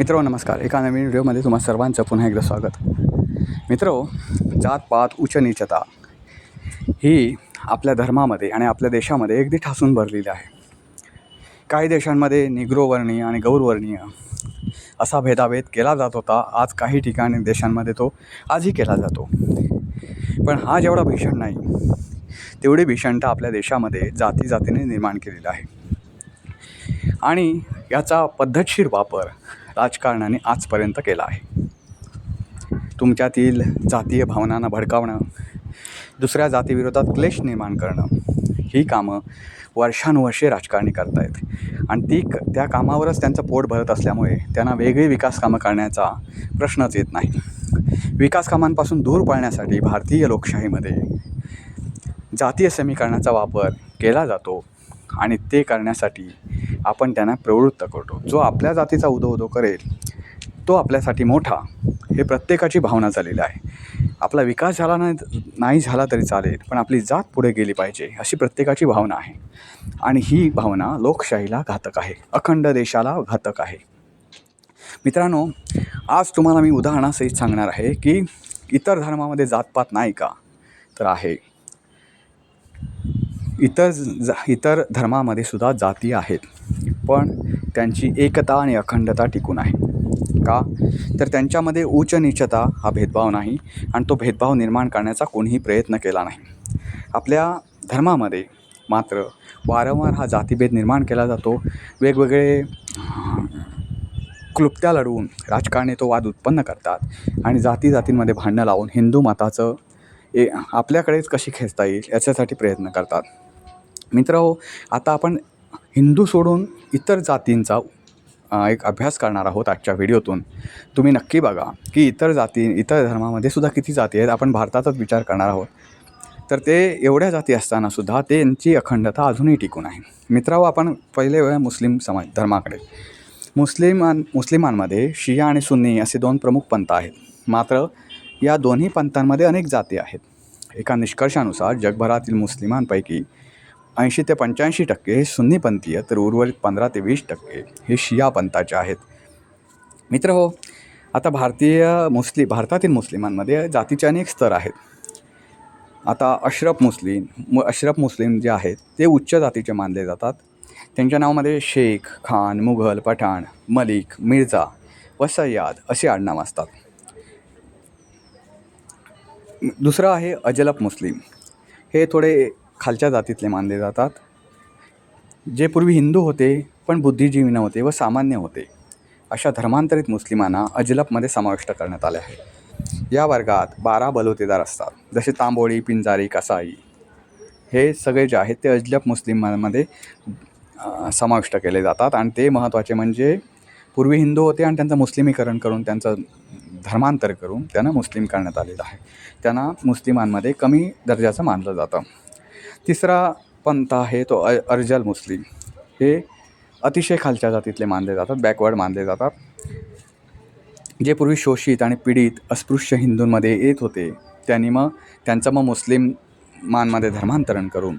मित्र नमस्कार. एका नवीन व्हिडिओमध्ये तुम्हा सर्वांचं पुन्हा एकदा स्वागत. मित्र जातपात उच्च निचता ही आपल्या धर्मामध्ये आणि आपल्या देशामध्ये अगदी ठासून भरलेली आहे. काही देशांमध्ये निग्रोवर्णीय आणि गौरवर्णीय असा भेदाभेद केला जात होता. आज काही ठिकाणी देशांमध्ये तो आजही केला जातो. पण हा जेवढा भीषण नाही तेवढी भीषणता आपल्या देशामध्ये जाती जातीने निर्माण केलेला आहे. आणि याचा पद्धतशीर वापर राजकारणाने आजपर्यंत केला आहे. तुमच्यातील जातीय भावनांना भडकावणं दुसऱ्या जातीविरोधात क्लेश निर्माण करणं ही कामं वर्षानुवर्षे राजकारणी करतायत. आणि ती क त्या कामावरच त्यांचं पोट भरत असल्यामुळे त्यांना वेगळी विकास कामं करण्याचा प्रश्नच येत नाही. विकास कामांपासून दूर पळण्यासाठी भारतीय लोकशाहीमध्ये जातीय समीकरणाचा वापर केला जातो आणि ते करण्यासाठी आपण त्यांना प्रवृत्त करतो. जो आपल्या जातीचा उदो उदो करेल तो आपल्यासाठी मोठा. हे प्रत्येकाची भावना झालेली आहे. आपला विकास झाला नाही नाही झाला तरी चालेल पण आपली जात पुढे गेली पाहिजे अशी प्रत्येकाची भावना आहे. आणि ही भावना लोकशाहीला घातक आहे. अखंड देशाला घातक आहे. मित्रांनो आज तुम्हाला मी उदाहरणासहित सांगणार आहे की इतर धर्मामध्ये जातपात नाही का? तर आहे. इतर जा इतर धर्मामध्ये सुद्धा जाती आहेत. पण त्यांची एकता आणि अखंडता टिकून आहे. का? तर त्यांच्यामध्ये उच्च नीचता हा भेदभाव नाही आणि तो भेदभाव निर्माण करण्याचा कोणीही प्रयत्न केला नाही. आपल्या धर्मामध्ये मात्र वारंवार हा जातीभेद निर्माण केला जातो. वेगवेगळे क्लुप्त्या लढवून राजकारणी तो वाद उत्पन्न करतात आणि जाती जातींमध्ये भांडणं लावून हिंदू मताचं ए आपल्याकडेच कशी खेचता येईल याच्यासाठी प्रयत्न करतात. मित्र हो आता आपण हिंदू सोडून इतर जातींचा एक अभ्यास करणार आहोत आजच्या व्हिडिओतून. तुम्ही नक्की बघा की इतर जाती इतर धर्मामध्ये सुद्धा किती जाती आहेत आपण भारतातच विचार करणार आहोत. तर ते एवढ्या जाती असतानासुद्धा त्यांची अखंडता अजूनही टिकून आहे. मित्रांनो हो, आपण पहिले वेळा मुस्लिम समाज धर्माकडे. मुस्लिमां मुस्लिमांमध्ये शिया आणि सुन्नी असे दोन प्रमुख पंथ आहेत. मात्र या दोन्ही पंथांमध्ये अनेक जाती आहेत. एका निष्कर्षानुसार जगभरातील मुस्लिमांपैकी ऐंशी ते पंच्याऐंशी टक्के हे सुन्नीपंथीय तर उर्वरित पंधरा ते वीस टक्के हे शिया पंथाचे आहेत. मित्र हो आता भारतीय मुस्लिम भारतातील मुस्लिमांमध्ये जातीचे अनेक स्तर आहेत. आता अशरफ मुस्लिम मु अशरफ मुस्लिम जे आहेत ते उच्च जातीचे मानले जातात. त्यांच्या नावामध्ये शेख खान मुघल पठाण मलिक मिर्झा व सय्याद असे आडनाव असतात. दुसरं आहे अजलप मुस्लिम. हे थोडे खालच्या जातीतले मानले जातात. जे पूर्वी हिंदू होते पण बुद्धिजीवी नव्हते व सामान्य होते अशा धर्मांतरित मुस्लिमांना अजलपमध्ये समाविष्ट करण्यात आले आहे. या वर्गात बारा बलुतेदार असतात जसे तांबोळी पिंजारी कसाई. हे सगळे जे आहेत ते अजलप मुस्लिमांमध्ये समाविष्ट केले जातात आणि ते महत्त्वाचे म्हणजे पूर्वी हिंदू होते आणि त्यांचं मुस्लिमीकरण करून त्यांचं धर्मांतर करून त्यांना मुस्लिम करण्यात आलेलं आहे. त्यांना मुस्लिमांमध्ये कमी दर्जाचं मानलं जातं. तिसरा पंथ आहे तो अ अर्जल मुस्लिम. हे अतिशय खालच्या जातीतले मानले जातात बॅकवर्ड मानले जातात. जे पूर्वी शोषित आणि पीडित अस्पृश्य हिंदूंमध्ये येत होते त्यांनी मग त्यांचं मग मुस्लिम मानमध्ये धर्मांतरण करून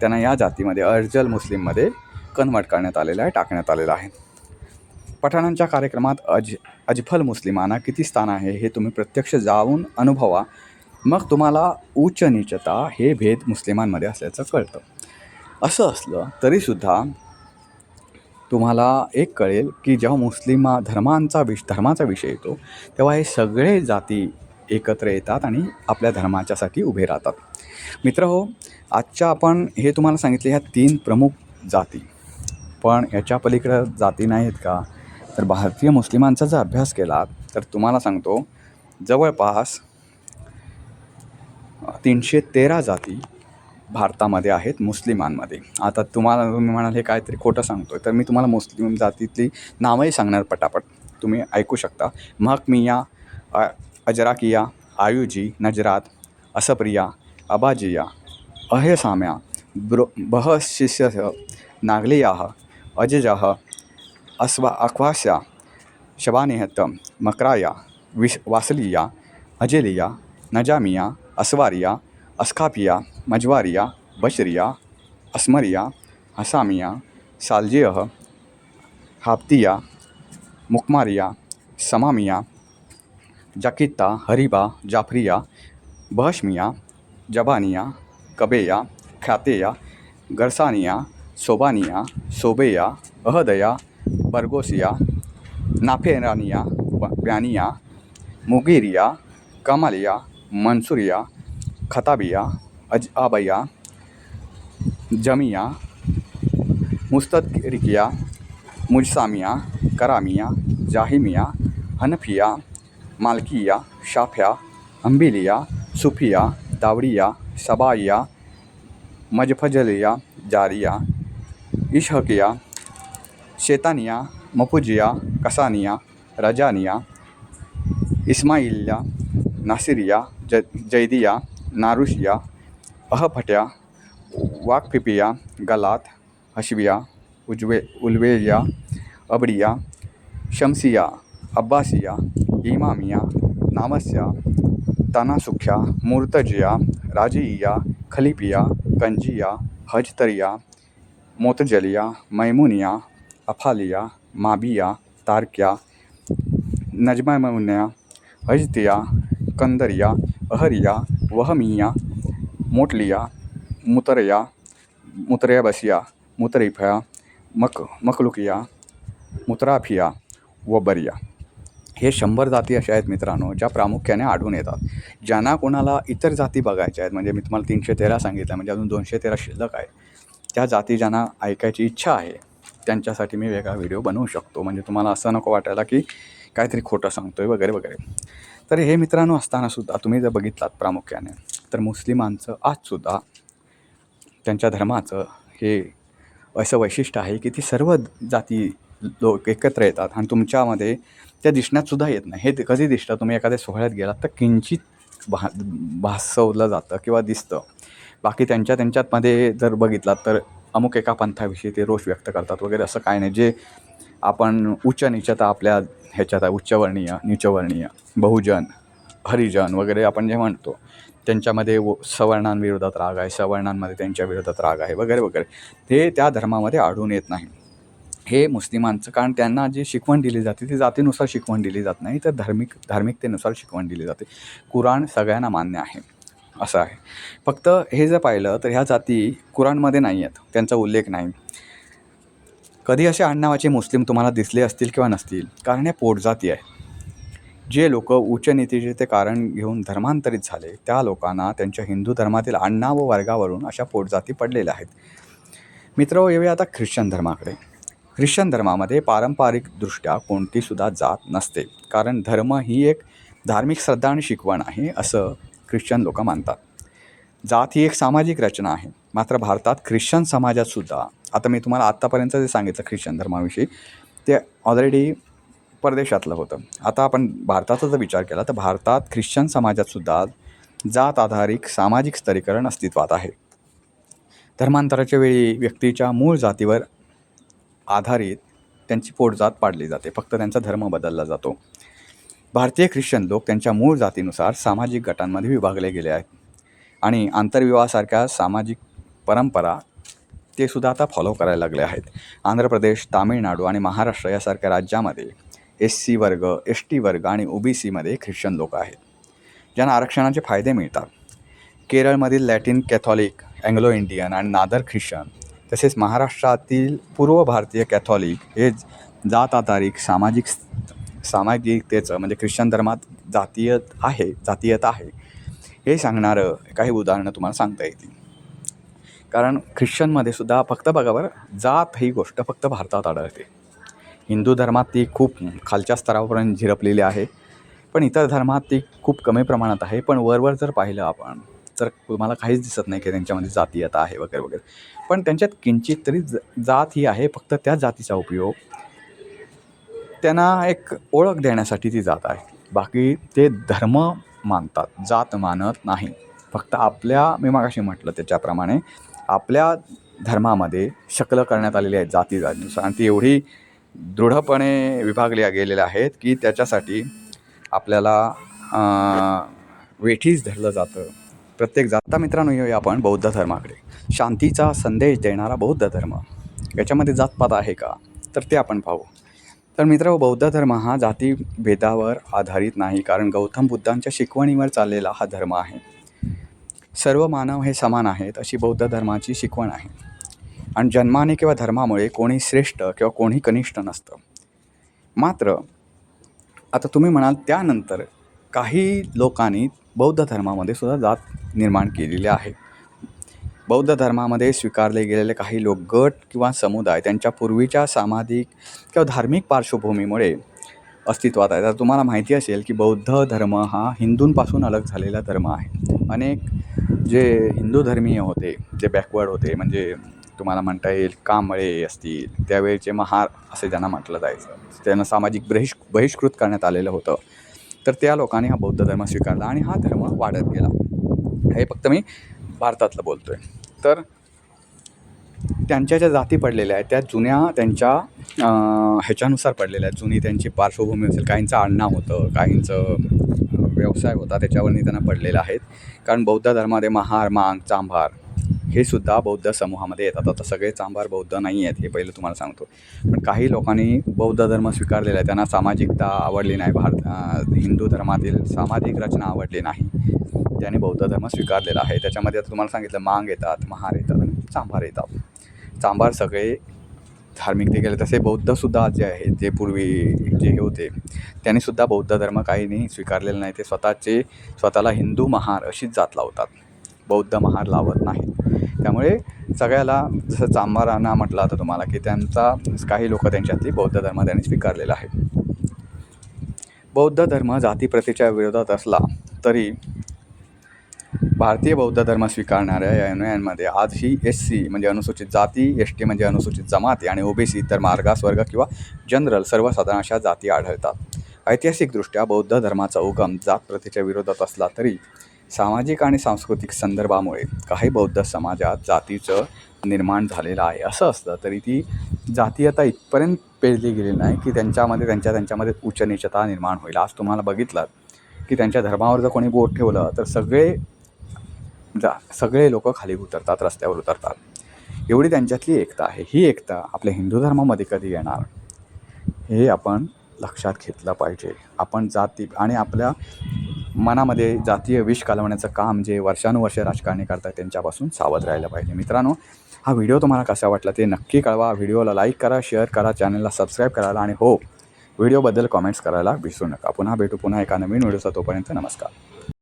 त्यांना या जातीमध्ये अर्जल मुस्लिममध्ये कन्वर्ट करण्यात आलेलं आहे टाकण्यात आलेलं आहे. पठाणांच्या कार्यक्रमात अज अजफल मुस्लिमांना किती स्थान आहे हे तुम्ही प्रत्यक्ष जाऊन अनुभवा. मग तुम्हाला उच्च नीचता हे भेद मुस्लिमांमध्ये असल्याचं कळतं. असं असलं तरीसुद्धा तुम्हाला एक कळेल की जेव्हा मुस्लिमा धर्मांचा विष धर्माचा विषय येतो तेव्हा हे सगळे जाती एकत्र येतात आणि आपल्या धर्माच्यासाठी उभे राहतात. मित्र हो आजच्या आपण हे तुम्हाला सांगितले ह्या तीन प्रमुख जाती. पण याच्या पलीकडं जाती नाही आहेत का? तर भारतीय मुस्लिमांचा जर अभ्यास केला तर तुम्हाला सांगतो जवळपास तीनशे तेरा जाती भारतामध्ये आहेत मुस्लिमांमध्ये. आता तुम्हाला तुम्ही म्हणाल हे काहीतरी खोटं सांगतो आहे तर मी तुम्हाला मुस्लिम जातीतली नावंही सांगणार पटापट. तुम्ही ऐकू शकता. महकमिया अजराकिया आयुजी नजरात असप्रिया अबाजिया अहेसाम्या ब्रो बहशिष्य नागलियाह अजजाह अस्वा अख्वास्या शबानेहत मकराया विश वासलिया अजेलिया नजामिया, असवारिया, अस्कापिया, मजवारिया, बशरिया, असमरिया, हसामिया सालजियह हाप्तिया, मुकमारिया, समामिया जाकित्ता हरिबा, जाफरिया, बहशमिया, जबानिया, कबेया, ख्यातेया, गरसानिया, सोबानिया, सोबेया, अहदया, बरगोसिया, नाफेरानिया, ब्यानिया, मुगिरिया, कमालिया मनसुरिया खताबिया, अज, आबया, जमिया, मुस्तदरिकिया, मुजसामिया, करामिया, जाहिमिया, हनफिया, मालकिया, शाफिया अंबिलिया सुफिया दावडिया सबाइया, मजफजलिया, जारिया, इशहकिया, शैतानिया, मफुजिया, कसानिया, रजानिया, इस्माइलिया नासिरिया, ज, जैदिया नारुशिया अहफट्या वाकफिपिया, गलात हशविया उजवे उल्वेया अबडिया, शमसिया, अब्बासिया, इमामिया, नामस्या, तानासुख्या, मुर्तजिया, राजिया खलिपिया कंजिया, हजतरिया, मोतजलिया, मैमुनिया, अफालिया, माबिया, तारकिया नजमा नजमामुन्या, हजतिया कंदरिया अहरिया वहमिया मोटलिया मुतरया बसिया मुतरिफया मक मकलुकिया मुतराफिया व बरिया हे शंभर जाती अशा आहेत मित्रांनो ज्या प्रामुख्याने आढळून येतात. ज्यांना कोणाला इतर जाती बघायच्या आहेत म्हणजे मी तुम्हाला तीनशे तेरा सांगितलं म्हणजे अजून दोनशे तेरा शिल्लक आहे त्या जाती ज्यांना ऐकायची इच्छा आहे त्यांच्यासाठी मी वेगळा व्हिडिओ बनवू शकतो. म्हणजे तुम्हाला असं नको वाटायला की काहीतरी खोटं सांगतो आहे वगैरे वगैरे. तर हे मित्रांनो असतानासुद्धा तुम्ही जर बघितलात प्रामुख्याने तर मुस्लिमांचं आजसुद्धा त्यांच्या धर्माचं हे असं वैशिष्ट्य आहे की ती सर्व जाती लोक एकत्र येतात आणि तुमच्यामध्ये त्या दिसण्यातसुद्धा येत नाही. हे ते कधी दिसतं? तुम्ही एखाद्या सोहळ्यात गेलात तर किंचित भा भासवलं जातं किंवा दिसतं. बाकी त्यांच्या त्यांच्यातमध्ये जर बघितलात तर अमुक एका पंथाविषयी ते रोष व्यक्त करतात वगैरे असं काय नाही. जे आपण उच्च नीचता आपल्या ह्याच्यात आहे उच्चवर्णीय नीचवर्णीय बहुजन हरिजन वगैरे आपण जे म्हणतो त्यांच्यामध्ये व सवर्णांविरोधात राग आहे सवर्णांमध्ये त्यांच्या विरोधात राग आहे वगैरे वगैरे. ते त्या धर्मामध्ये आढळून येत नाही. हे मुस्लिमांचं कारण त्यांना जी शिकवण दिली जाते ती जातीनुसार शिकवण दिली जात नाही तर धार्मिक धार्मिकतेनुसार शिकवण दिली जाते. कुराण सगळ्यांना मान्य आहे असं आहे. फक्त हे जर पाहिलं तर ह्या जाती कुराणमध्ये नाही आहेत त्यांचा उल्लेख नाही. कधी असे आडनावाचे मुस्लिम तुम्हाला दिसले असतील किंवा नसतील? कारण हे पोटजाती आहे. जे लोक उच्चनीतीचे ते कारण घेऊन धर्मांतरित झाले त्या लोकांना त्यांच्या हिंदू धर्मातील अण्णा व वर्गावरून अशा पोटजाती पडलेल्या आहेत. मित्र येऊया आता ख्रिश्चन धर्माकडे. ख्रिश्चन धर्मामध्ये पारंपरिकदृष्ट्या कोणतीसुद्धा जात नसते. कारण धर्म ही एक धार्मिक श्रद्धा आणि शिकवण आहे असं ख्रिश्चन लोक मानतात. जात ही एक सामाजिक रचना आहे. मात्र भारतात ख्रिश्चन समाजातसुद्धा आता मी तुम्हाला आत्तापर्यंत जे सांगितलं ख्रिश्चन धर्माविषयी ते ऑलरेडी परदेशातलं होतं. आता आपण भारताचा जर विचार केला तर भारतात ख्रिश्चन समाजातसुद्धा जात आधारित सामाजिक स्तरीकरण अस्तित्वात आहे. धर्मांतराच्या वेळी व्यक्तीच्या मूळ जातीवर आधारित त्यांची पोटजात पाडली जाते फक्त त्यांचा धर्म बदलला जातो. भारतीय ख्रिश्चन लोक त्यांच्या मूळ जातीनुसार सामाजिक गटांमध्ये विभागले गेले आहेत. आणि आंतरविवाहासारख्या सामाजिक परंपरा ते सुद्धा आता फॉलो करायला लागले आहेत. आंध्र प्रदेश तामिळनाडू आणि महाराष्ट्र यासारख्या राज्यामध्ये एस सी वर्ग एस टी वर्ग आणि ओ बी सीमध्ये ख्रिश्चन लोक आहेत. ज्यांना आरक्षणाचे फायदे मिळतात. केरळमधील लॅटिन कॅथॉलिक अँग्लो इंडियन आणि नादर ख्रिश्चन तसेच महाराष्ट्रातील पूर्व भारतीय कॅथॉलिक हे जात आधारिक सामाजिक सामाजिकतेचं म्हणजे ख्रिश्चन धर्मात जातीयत आहे जातीयत आहे. हे सांगणारं काही उदाहरणं तुम्हाला सांगता येतील. कारण ख्रिश्चनमध्ये सुद्धा फक्त बघा बरं जात ही गोष्ट फक्त भारतात आढळते. हिंदू धर्मात ती खूप खालच्या स्तरापर्यंत झिरपलेली आहे पण इतर धर्मात ती खूप कमी प्रमाणात आहे. पण वरवर जर पाहिलं आपण तर तुम्हाला काहीच दिसत नाही की त्यांच्यामध्ये जातीयता आहे वगैरे वगैरे. पण त्यांच्यात किंचित तरी ज जात ही आहे फक्त त्या जातीचा उपयोग. त्यांना एक ओळख देण्यासाठी ती जात आहे. बाकी ते धर्म मानतात जात मानत नाही. फक्त आपल्या मी मागाशी म्हटलं त्याच्याप्रमाणे आपल्या धर्मामध्ये शकलं करण्यात आलेली आहेत जाती जातीनुसार आणि ती एवढी दृढपणे विभागल्या गेलेल्या आहेत की त्याच्यासाठी आपल्याला वेठीच धरलं जातं. प्रत्येक जाता मित्रांनो येऊया आपण बौद्ध धर्माकडे. शांतीचा संदेश देणारा बौद्ध धर्म. याच्यामध्ये जातपात आहे का? तर ते आपण पाहू. तर मित्र बौद्ध धर्म हा जातीभेदावर आधारित नाही कारण गौतम बुद्धांच्या शिकवणीवर चाललेला हा धर्म आहे. सर्व मानव हे समान आहेत अशी बौद्ध धर्माची शिकवण आहे. आणि जन्माने किंवा धर्मामुळे कोणी श्रेष्ठ किंवा कोणी कनिष्ठ नसतं. मात्र आता तुम्ही म्हणाल त्यानंतर काही लोकांनी बौद्ध धर्मामध्ये सुद्धा जात निर्माण केलेली आहे. बौद्ध धर्मामध्ये स्वीकारले गेलेले काही लोक गट किंवा समुदाय त्यांच्या पूर्वीच्या सामाजिक किंवा धार्मिक पार्श्वभूमीमुळे अस्तित्वात आहे. तर तुम्हाला माहिती असेल की बौद्ध धर्म हा हिंदूंपासून अलग झालेला धर्म आहे. अनेक जे हिंदू धर्मीय होते जे बॅकवर्ड होते म्हणजे तुम्हाला म्हणता येईल कांबळे असतील त्यावेळचे महार असे ज्यांना म्हटलं जायचं. त्यांना सामाजिक बहिष् बहिष्कृत करण्यात आलेलं होतं. तर त्या लोकांनी हा बौद्ध धर्म स्वीकारला आणि हा धर्म वाढत गेला. हे फक्त मी भारतातलं बोलतो आहे तर त्यांच्या ज्या जाती पडलेल्या आहेत त्या जुन्या त्यांच्या ह्याच्यानुसार पडलेल्या आहेत. जुनी त्यांची पार्श्वभूमी असेल काहींचं आडनाव होतं काहींचं व्यवसाय होता त्याच्यावरनी त्यांना पडलेलं आहेत. कारण बौद्ध धर्मामध्ये महार मांग चांभार हे सुद्धा बौद्ध समूहामध्ये येतात. आता सगळे चांभार बौद्ध नाही आहेत हे पहिलं तुम्हाला सांगतो. पण काही लोकांनी बौद्ध धर्म स्वीकारलेला आहे त्यांना सामाजिकता आवडली नाही. भारत हिंदू धर्मातील सामाजिक रचना आवडली नाही. त्याने बौद्ध धर्म स्वीकारलेला आहे. त्याच्यामध्ये आता तुम्हाला सांगितलं मांग येतात महार येतात. चांभार येतात. चांभार सगळे धार्मिक ते गेले तसे बौद्धसुद्धा जे आहेत जे पूर्वी जे हे होते त्यांनीसुद्धा बौद्ध धर्म काहींनी स्वीकारलेला नाही. ते स्वतःचे स्वतःला हिंदू महार अशीच जात लावतात. बौद्ध महार लावत नाहीत. त्यामुळे सगळ्याला जसं चांभारांना म्हटलं आता तुम्हाला की त्यांचा काही लोक त्यांच्यातली बौद्ध धर्म त्यांनी स्वीकारलेला आहे. बौद्ध धर्म जातीप्रथेच्या विरोधात असला तरी भारतीय बौद्ध धर्म स्वीकारणाऱ्या या अनुयायांमध्ये आजही एस सी म्हणजे अनुसूचित जाती एस टी म्हणजे अनुसूचित जमाती आणि ओबीसी तर मार्गासवर्ग किंवा जनरल सर्वसाधारण अशा जाती आढळतात. ऐतिहासिकदृष्ट्या बौद्ध धर्माचा उगम जात प्रथेच्या विरोधात असला तरी सामाजिक आणि सांस्कृतिक संदर्भामुळे काही बौद्ध समाजात जातीचं निर्माण झालेलं आहे. असं असलं तरी ती जातीयता इथपर्यंत पेरली गेली नाही की त्यांच्यामध्ये त्यांच्या त्यांच्यामध्ये उच्च निचता निर्माण होईल. आज तुम्हाला बघितलं की त्यांच्या धर्मावर जर कोणी बोट ठेवलं तर सगळे जा. सगळे लोक खाली उतरतात रस्त्यावर उतरतात. एवढी त्यांच्यातली एकता आहे. ही एकता आपल्या हिंदू धर्मामध्ये कधी येणार? हे आपण लक्षात घेतलं पाहिजे. आपण जाती आणि आपल्या मनामध्ये जातीय विष कालवण्याचं काम जे वर्षानुवर्षे राजकारणी करतात त्यांच्यापासून सावध राहिलं पाहिजे. मित्रांनो हा व्हिडिओ तुम्हाला कसा वाटला ते नक्की कळवा. व्हिडिओला लाईक करा शेअर करा चॅनलला सबस्क्राईब करायला आणि हो व्हिडिओबद्दल कॉमेंट्स करायला विसरू नका. पुन्हा भेटू पुन्हा एका नवीन व्हिडिओचा तोपर्यंत नमस्कार.